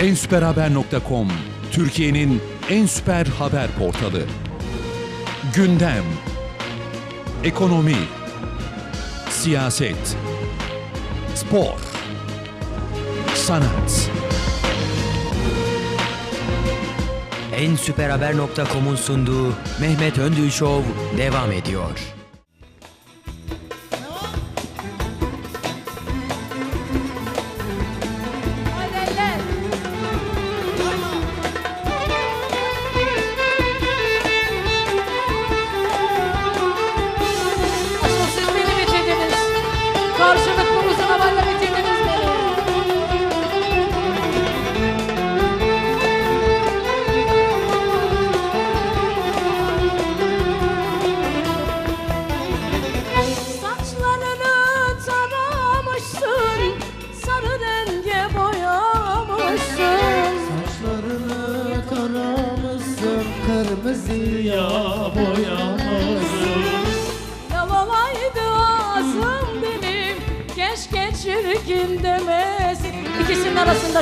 ensüperhaber.com Türkiye'nin en süper haber portalı. Gündem, ekonomi, siyaset, spor, sanat. En süperhaber.com'un sunduğu Mehmet Öndül devam ediyor.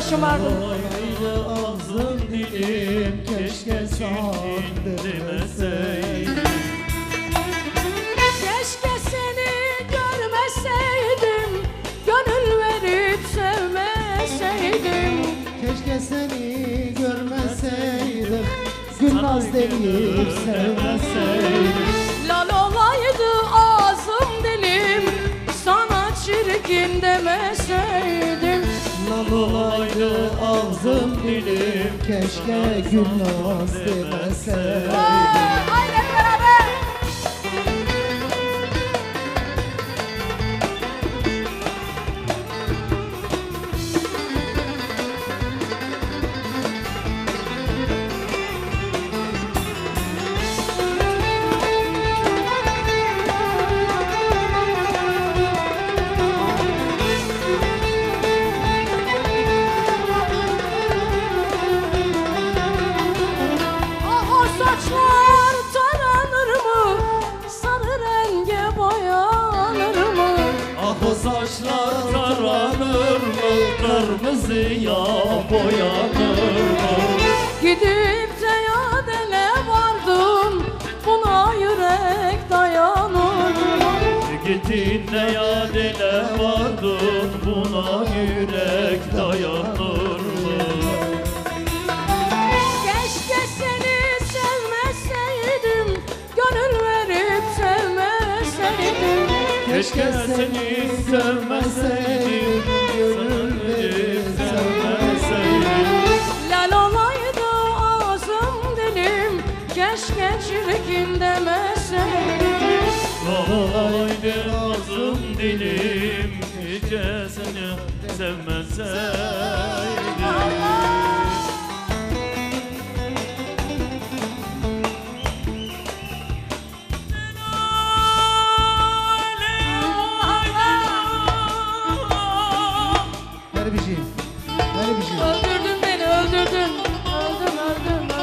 Arasında şımardım. Boyaydı ağzım dilim, keşke sen demeseydin. Keşke seni görmeseydim, gönül verip sevmeseydim. Keşke seni görmeseydik, Gülnaz deyip sevmeseydik. Lal olaydı ağzım dilim, sana çirkin demeseydim. Lan olaydı ağzım dilim, keşke Gülnaz demeseydik. Haydi kırmızıya boyanır mı? Gidip de yadele vardım Buna yürek dayanır mı? Gittin ne yadele vardın, buna yürek dayanır? Keşke seni sevmeseydim Gönül verip sevmeseydim Keşke seni sevmeseydim, Öldürdün beni öldürdün. Öldüm öldüm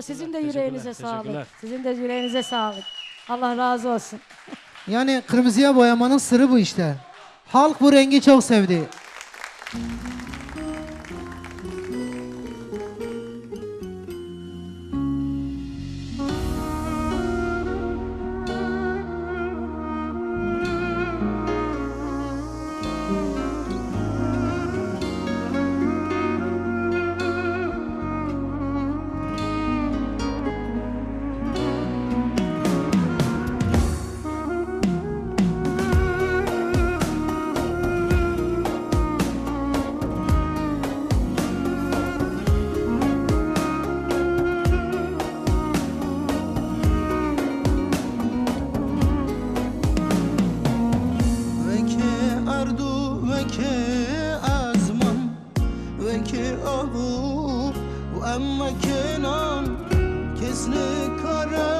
Teşekkürler, sizin de yüreğinize sağlık. Sizin de yüreğinize sağlık. Allah razı olsun. Yani kırmızıya boyamanın sırrı bu işte. Halk bu rengi çok sevdi. آهو و اما کنان کس نکاره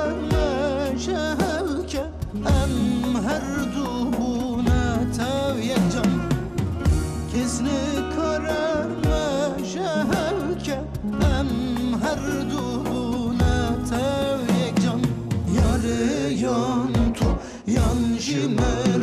شهل که ام هر دو بونه تو یک جان کس نکاره شهل که ام هر دو بونه تو یک جان یاره یان تو یان شمر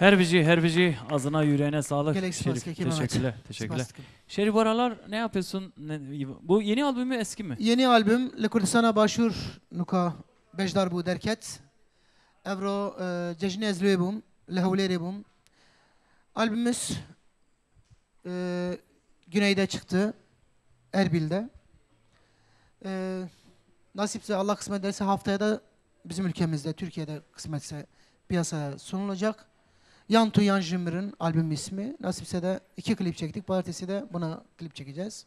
Herbici, herbici ağzına yüreğine sağlık. Şerif, teşekkürler, teşekkürler. Spastik. Şerif aralar ne yapıyorsun? Ne- bu yeni albümü eski mi? Yeni albüm Lekurdistana başur nuka bejdar bu derket. Evro e, ezlüye bum, lehevleri bum. Albümümüz e, güneyde çıktı. Erbil'de. E, nasipse Allah kısmet ederse haftaya da bizim ülkemizde, Türkiye'de kısmetse piyasaya sunulacak. Yantu Yan Jimmer'ın albüm ismi. Nasipse de iki klip çektik. Pazartesi de buna klip çekeceğiz.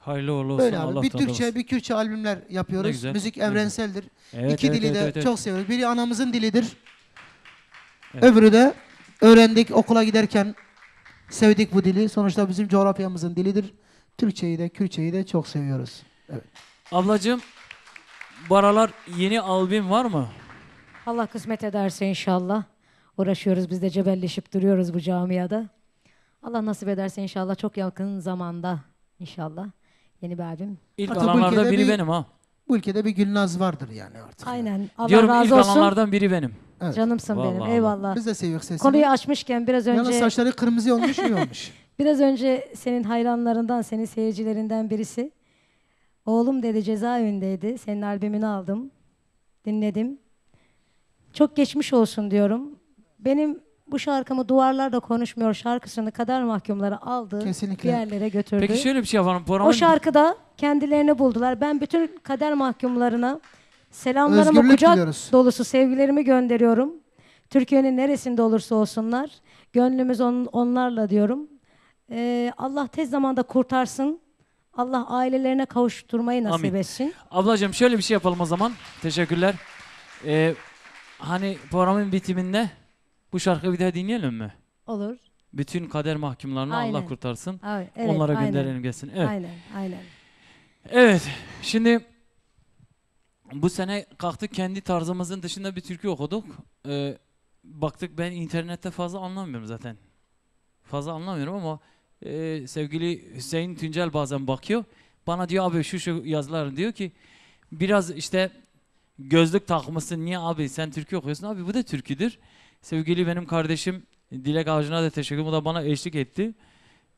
Hayırlı uğurlu olsun. Böyle abi. Allah bir Türkçe, olsun. bir Kürtçe albümler yapıyoruz. güzel, Müzik evrenseldir. Evet, İki evet, dili evet, de evet, evet. çok seviyoruz. Biri anamızın dilidir. Evet. Öbürü de öğrendik okula giderken sevdik bu dili. Sonuçta bizim coğrafyamızın dilidir. Türkçeyi de Kürtçeyi de çok seviyoruz. Ablacığım bu aralar yeni albüm var mı? Allah kısmet ederse inşallah. Uğraşıyoruz biz de cebelleşip duruyoruz bu camiada. Allah nasip ederse inşallah çok yakın zamanda inşallah yeni bir albüm. İlk bu alanlardan ülkede biri bir- benim ha. Bu ülkede bir Gülnaz vardır yani artık. Aynen. Allah Diyorum ilk razı olsun. alanlardan biri benim. Evet. Canımsın benim. Vallahi Eyvallah. Biz de seviyoruz sesini. Konuyu açmışken biraz Yalnız önce saçları kırmızı olmuş iyi olmuş. biraz önce senin hayranlarından, senin seyircilerinden birisi Oğlum dedi cezaevindeydi. Senin albümünü aldım. Dinledim. Çok geçmiş olsun diyorum. Benim bu şarkımı Duvarlar da Konuşmuyor şarkısını kader mahkumları aldı. Kesinlikle. Bir yerlere götürdü. Peki şöyle bir şey yapalım. Programın o şarkıda kendilerini buldular. Ben bütün kader mahkumlarına selamlarımı Özgürlük kucak diliyoruz. dolusu sevgilerimi gönderiyorum. Türkiye'nin neresinde olursa olsunlar. Gönlümüz on- onlarla diyorum. Ee, Allah tez zamanda kurtarsın. Allah ailelerine kavuşturmayı nasip Amin. etsin. Ablacığım şöyle bir şey yapalım o zaman. Teşekkürler. Ee, hani programın bitiminde bu şarkıyı bir daha dinleyelim mi? Olur. Bütün kader mahkumlarını Allah Aynen. kurtarsın. Ay, evet, Onlara aynen. gönderelim gelsin. Evet. Aynen, aynen. Evet. Şimdi bu sene kalktık kendi tarzımızın dışında bir türkü okuduk. Ee, baktık ben internette fazla anlamıyorum zaten. Fazla anlamıyorum ama e, sevgili Hüseyin Tüncel bazen bakıyor. Bana diyor abi şu şu yazılar diyor ki biraz işte gözlük takmışsın niye abi sen türkü okuyorsun abi bu da türküdür. Sevgili benim kardeşim Dilek Ağacı'na da teşekkür ederim. O da bana eşlik etti.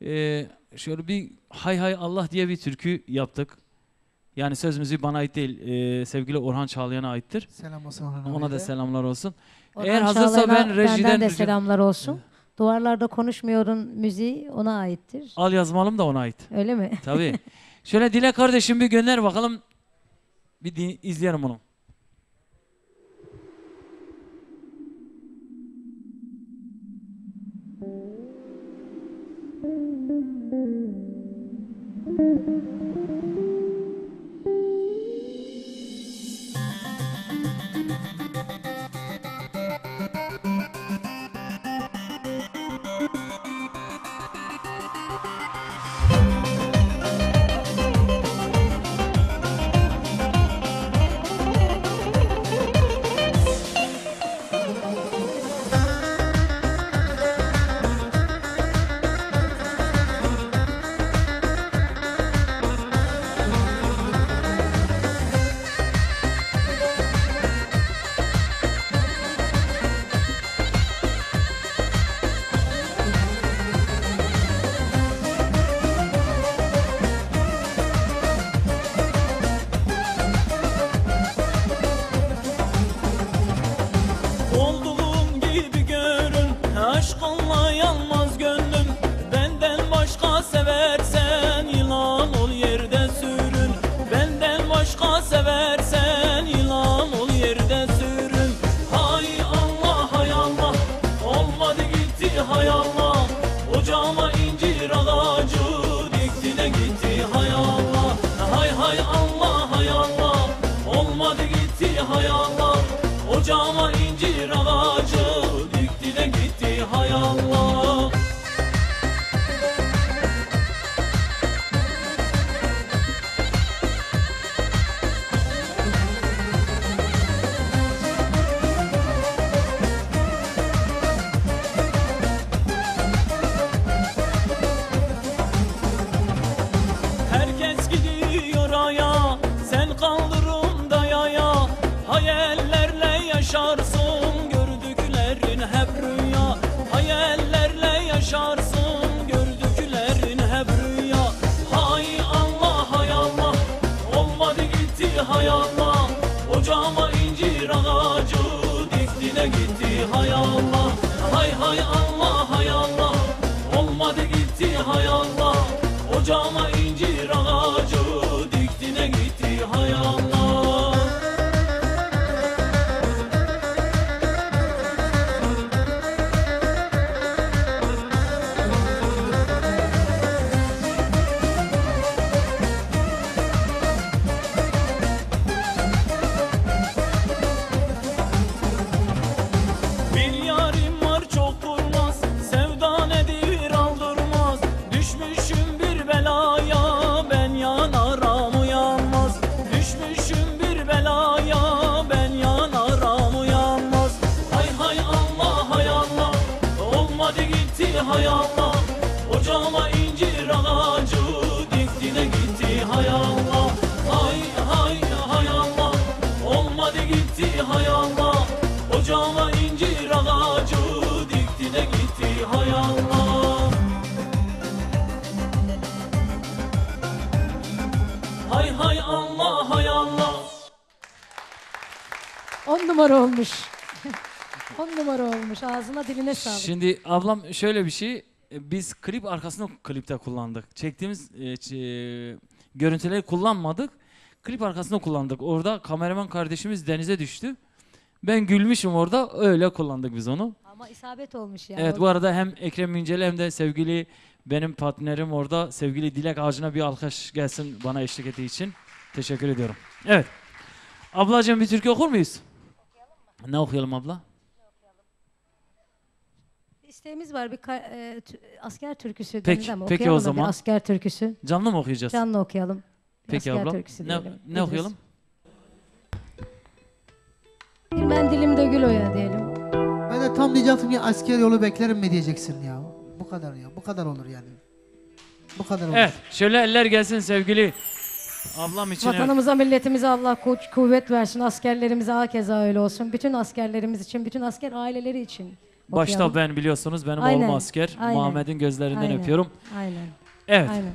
Ee, şöyle bir hay hay Allah diye bir türkü yaptık. Yani söz müziği bana ait değil. ee, sevgili Orhan Çağlayan'a aittir. Selam olsun Orhan Ona da selamlar olsun. Orhan Eğer hazırsa ben rejiden benden de rica- selamlar olsun. Duvarlarda konuşmuyorun müziği ona aittir. Al yazmalım da ona ait. Öyle mi? Tabii. Şöyle Dilek kardeşim bir gönder bakalım. Bir izleyelim onu. Yaşarsın Gördüklerin hep rüya. Hay Allah hay Allah Olmadı gitti hay Allah Ocağıma incir ağacı Dikti de gitti hay Allah Hay hay Allah hay Allah Olmadı gitti hay Allah Ocağıma incir ağacı hayalla Ocağıma incir ağacı dikti de gitti hayalla Hay hay hayalla Olmadı gitti hayalla Ocağıma incir ağacı dikti de gitti hayalla Hay hay Allah hay Allah. On numara olmuş. On numara olmuş. Ağzına diline sağlık. Şimdi ablam şöyle bir şey. e, Biz klip arkasını klipte kullandık. Çektiğimiz e, ç- görüntüleri kullanmadık. Klip arkasını kullandık. Orada kameraman kardeşimiz denize düştü. Ben gülmüşüm orada. Öyle kullandık biz onu. Ama isabet olmuş yani. Evet bu arada hem Ekrem İnceli hem de sevgili benim partnerim orada sevgili Dilek Ağacı'na bir alkış gelsin bana eşlik ettiği için. Teşekkür ediyorum. Evet. Ablacığım bir türkü okur muyuz? Ne okuyalım abla? İsteğimiz var bir ka- e, asker türküsü Peki, Deniz ama peki o bir zaman. asker türküsü. Canlı mı okuyacağız? Canlı okuyalım. Bir Peki asker abla. türküsü Ne, diyelim. ne okuyalım? Bir ben dilimde gül oya diyelim. Ben de tam diyecektim ya asker yolu beklerim mi diyeceksin ya. Bu kadar ya. Bu kadar olur yani. Bu kadar olur. Evet. Şöyle eller gelsin sevgili ablam için. evet. Vatanımıza, milletimize Allah kuvvet versin. Askerlerimize hakeza öyle olsun. Bütün askerlerimiz için, bütün asker aileleri için. Başta okuyalım. ben biliyorsunuz benim Aynen, oğlum asker. aynen. Muhammed'in gözlerinden Aynen, öpüyorum. Aynen. Evet. Aynen.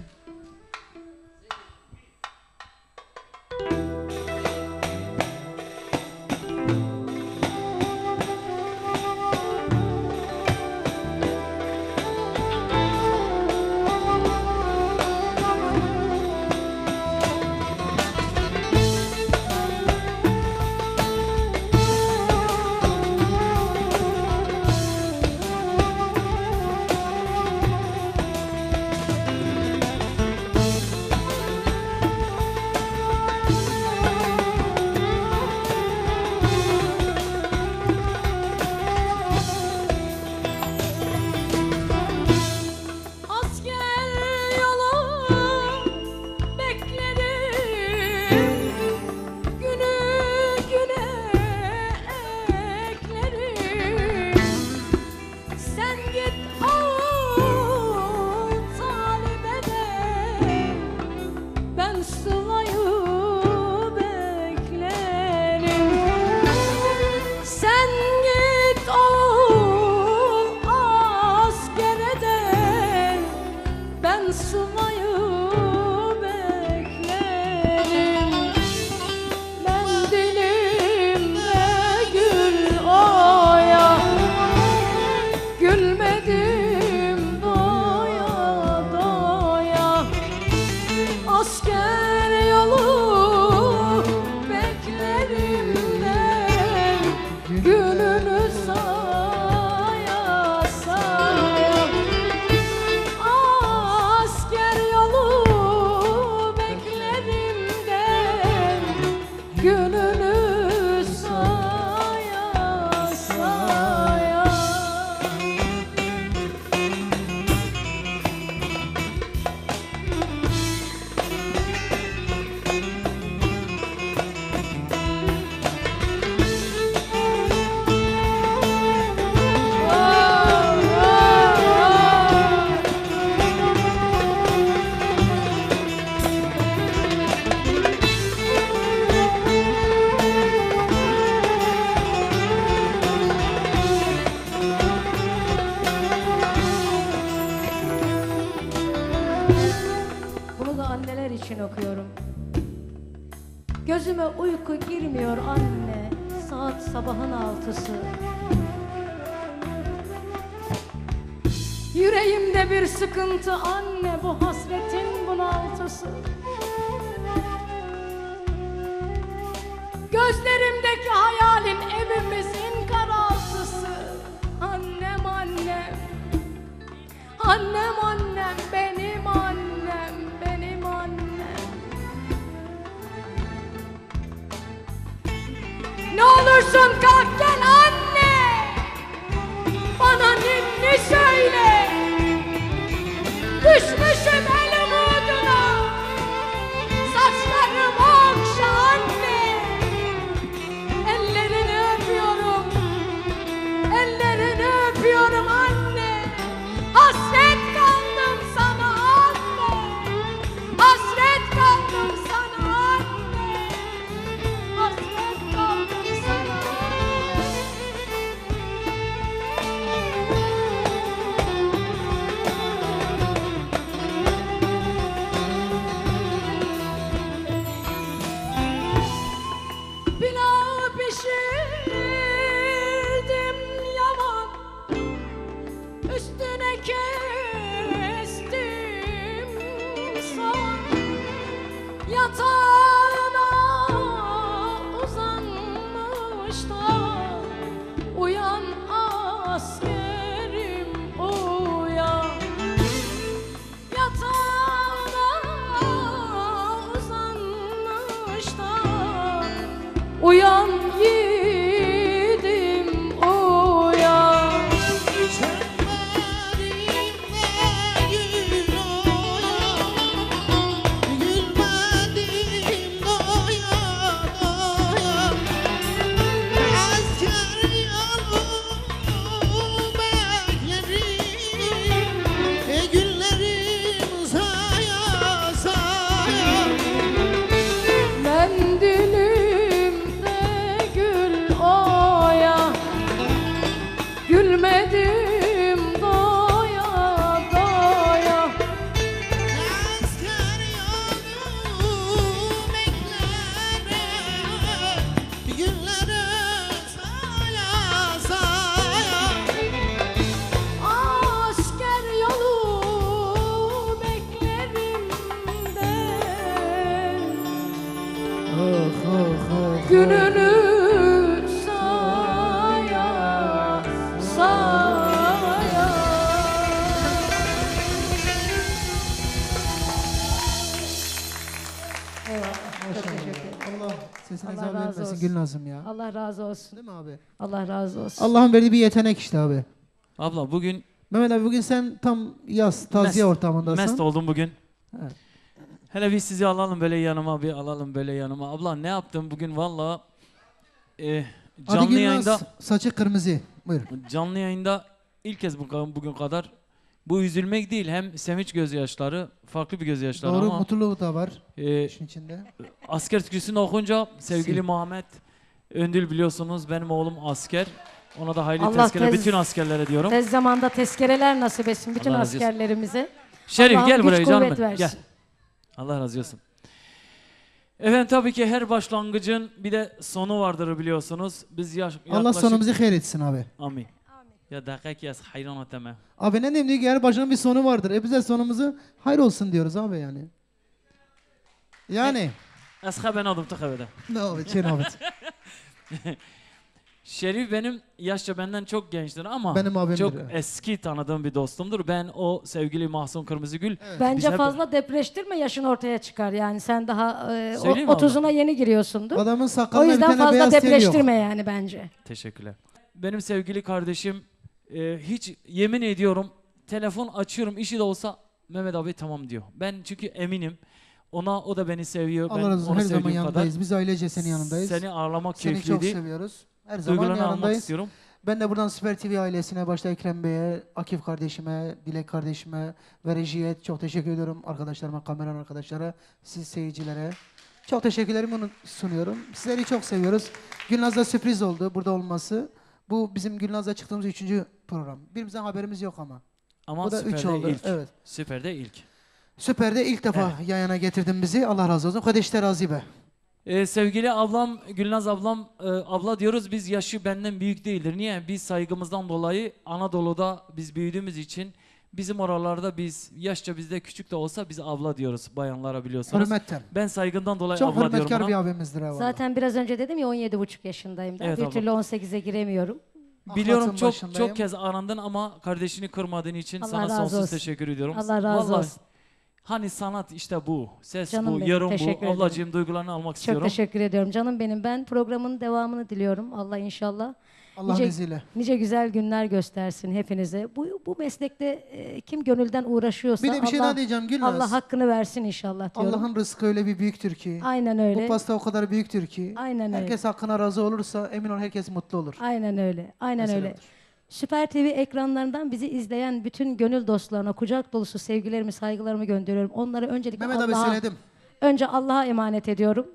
Bunaltısı. Gözlerimdeki hayalin evimizin karaltısı. Annem annem. Annem annem benim annem benim annem. Ne olursun kalk Gülnaz'ım ya. Allah razı olsun. Değil mi abi? Allah razı olsun. Allah'ın verdiği bir yetenek işte abi. Abla bugün Mehmet abi bugün sen tam yaz, taziye Mest- ortamındasın. mest oldum bugün. Evet. Hele bir sizi alalım böyle yanıma bir alalım böyle yanıma. Abla ne yaptın bugün valla e, Hadi canlı Gülnaz, yayında saçı kırmızı. Buyur. canlı yayında ilk kez bu, bugün kadar bu üzülmek değil hem sevinç gözyaşları farklı bir gözyaşları Doğru ama mutluluğu da var e, işin içinde. asker türküsünü okunca sevgili. Muhammed Öndül biliyorsunuz benim oğlum asker. Ona da hayırlı Allah tezkere tez- bütün askerlere diyorum. Tez zamanda tezkereler nasip etsin bütün Allah razı olsun. askerlerimize. Şerif Allah'ım gel güç buraya canım. kuvvet benim, Gel. versin. Allah razı olsun. Efendim tabii ki her başlangıcın bir de sonu vardır biliyorsunuz. Biz yaş, Allah yaklaşık- sonumuzu hayır etsin abi. Amin. Ya dakika yaz hayran oteme. Abi ne diyeyim diyor ki her başının bir sonu vardır. E biz de sonumuzu hayır olsun diyoruz abi yani. Yani. Esha ben adım tıkavede. ne abi çin abi. Şerif benim yaşça benden çok gençtir ama Benim abimdir, çok evet. eski tanıdığım bir dostumdur. Ben o sevgili Mahsun Kırmızıgül Bence Biz hep- fazla depreştirme yaşın ortaya çıkar. Yani sen daha e, o- Söyleyeyim mi 30'una yeni giriyorsundur. Adamın O sakalına bir yüzden tane fazla beyaz tel yok. depreştirme yani bence. Teşekkürler. Benim sevgili kardeşim e, hiç yemin ediyorum telefon açıyorum işi de olsa Mehmet abi tamam diyor. Ben çünkü eminim ona o da beni seviyor. Allah razı olsun her zaman sevdiğim yanındayız. kadar. Biz ailece senin yanındayız. Seni ağırlamak Seni çok keyifliydi. seviyoruz. Her zaman Duygularını yanındayız. istiyorum. Ben de buradan Süper TV ailesine başta Ekrem Bey'e, Akif kardeşime, Dilek kardeşime ve rejiye çok teşekkür ediyorum. Arkadaşlarıma, kameran arkadaşlara, siz seyircilere. Çok teşekkürlerimi sunuyorum. Sizleri çok seviyoruz. Gülnaz'da sürpriz oldu burada olması. Bu bizim Gülnaz'da çıktığımız üçüncü program. Birimizden haberimiz yok ama. Ama Bu da üç Süper'de oldu. ilk. Evet. Süper'de ilk. Süper'de ilk defa yayına getirdin bizi. Allah razı olsun. Kardeş terazi be. Ee, sevgili ablam, Gülnaz ablam, e, abla diyoruz biz yaşı benden büyük değildir. Niye? Biz saygımızdan dolayı Anadolu'da biz büyüdüğümüz için bizim oralarda biz yaşça bizde küçük de olsa biz abla diyoruz bayanlara biliyorsunuz. Hürmetten. Ben saygından dolayı Çok abla diyorum hürmetkar ona. bir abimizdir. ha vallahi. Zaten biraz önce dedim ya 17,5 yaşındayım. Evet bir abla. türlü 18'e giremiyorum. Biliyorum Ahlatın çok başındayım. çok kez arandın ama kardeşini kırmadığın için Allah sana razı sonsuz olsun. teşekkür ediyorum. Allah razı Vallahi olsun. Hani sanat işte bu. Ses Canım bu, benim, yarım teşekkür bu. ederim. Ablacığım duygularını almak Çok istiyorum. teşekkür ediyorum canım benim. Ben programın devamını diliyorum. Allah inşallah Allah'ın nice, izniyle. nice güzel günler göstersin hepinize. Bu bu meslekte e, kim gönülden uğraşıyorsa Bir de bir şey Allah, daha diyeceğim Gülnaz. Allah hakkını versin inşallah diyorum. Allah'ın rızkı öyle bir büyüktür ki. Aynen Bu öyle. pasta o kadar büyüktür ki. Aynen öyle. Herkes hakkına razı olursa emin ol herkes mutlu olur. Aynen öyle. Aynen Mesele öyle. budur. Süper TV ekranlarından bizi izleyen bütün gönül dostlarına kucak dolusu sevgilerimi, saygılarımı gönderiyorum. Onları öncelikle Mehmet abi Allah'a söyledim. önce Allah'a emanet ediyorum.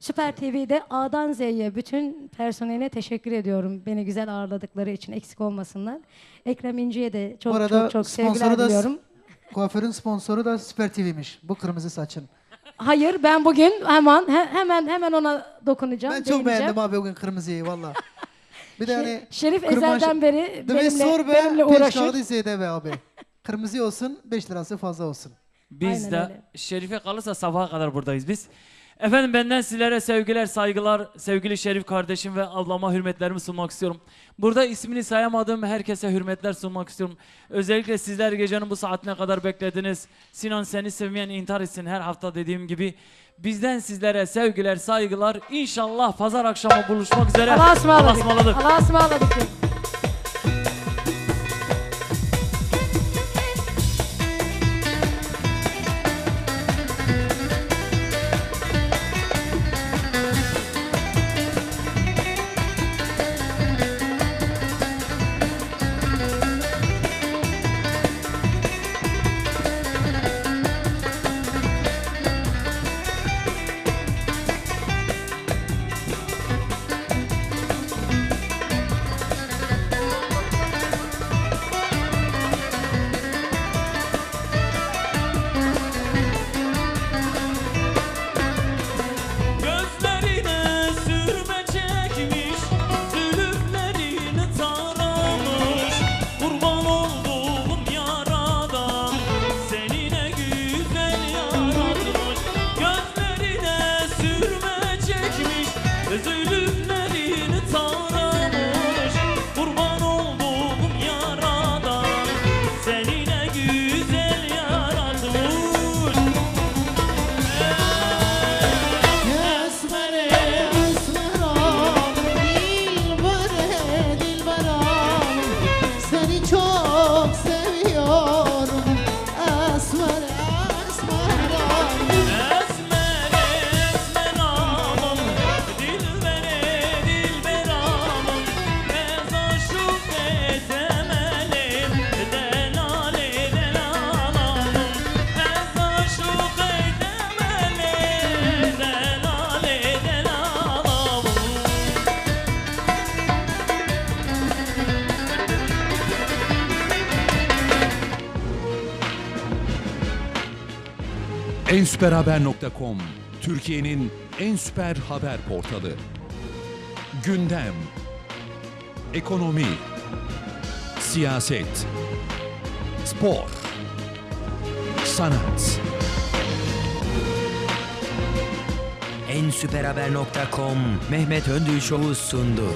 Süper TV'de A'dan Z'ye bütün personeline teşekkür ediyorum. Beni güzel ağırladıkları için eksik olmasınlar. Ekrem İnci'ye de çok Bu arada çok çok sponsoru sevgiler da- diliyorum. Kuaförün sponsoru da Süper TV'miş. Bu kırmızı saçın. Hayır ben bugün hemen he- hemen hemen ona dokunacağım. Ben çok değineceğim. beğendim abi bugün kırmızıyı valla. Bir de hani Şerif kırmaş- ezelden beri benimle, sor be. benimle Beş uğraşır. kağıdı izleyede be abi. Kırmızı olsun 5 lirası fazla olsun. Biz Aynen de öyle. Şerife kalırsa sabaha kadar buradayız biz. Efendim benden sizlere sevgiler, saygılar, sevgili Şerif kardeşim ve ablama hürmetlerimi sunmak istiyorum. Burada ismini sayamadığım herkese hürmetler sunmak istiyorum. Özellikle sizler gecenin bu saatine kadar beklediniz. Sinan seni sevmeyen intihar etsin her hafta dediğim gibi. Bizden sizlere sevgiler, saygılar. İnşallah pazar akşamı buluşmak üzere. Allah'a ısmarladık. Allah'a ısmarladık. Allah'a ısmarladık. ensüperhaber.com Türkiye'nin en süper haber portalı. Gündem, ekonomi, siyaset, spor, sanat. ensüperhaber.com Mehmet Öndül Show'u sundu.